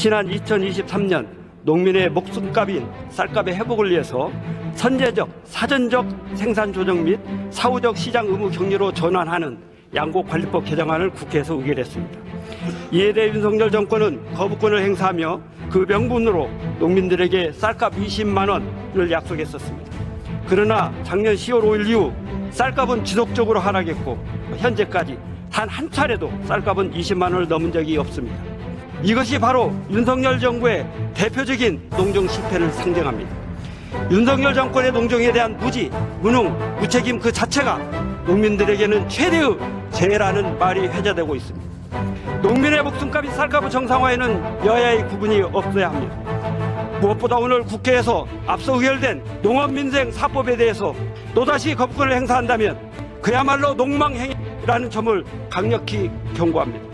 지난 2023년 농민의 목숨값인 쌀값의 회복을 위해서 선제적, 사전적 생산 조정 및 사후적 시장 의무 격리로 전환하는 양곡관리법 개정안을 국회에서 의결했습니다. 이에 대해 윤석열 정권은 거부권을 행사하며 그 명분으로 농민들에게 쌀값 20만 원을 약속했었습니다. 그러나 작년 10월 5일 이후 쌀값은 지속적으로 하락했고 현재까지 단 한 차례도 쌀값은 20만 원을 넘은 적이 없습니다. 이것이 바로 윤석열 정부의 대표적인 농정 실패를 상정합니다. 윤석열 정권의 농정에 대한 무지, 무능, 무책임 그 자체가 농민들에게는 최대의 재해라는 말이 회자되고 있습니다. 농민의 목숨값이 쌀값의 정상화에는 여야의 구분이 없어야 합니다. 무엇보다 오늘 국회에서 앞서 의결된 농업민생 사법에 대해서 또다시 거부권을 행사한다면 그야말로 농망행위라는 점을 강력히 경고합니다.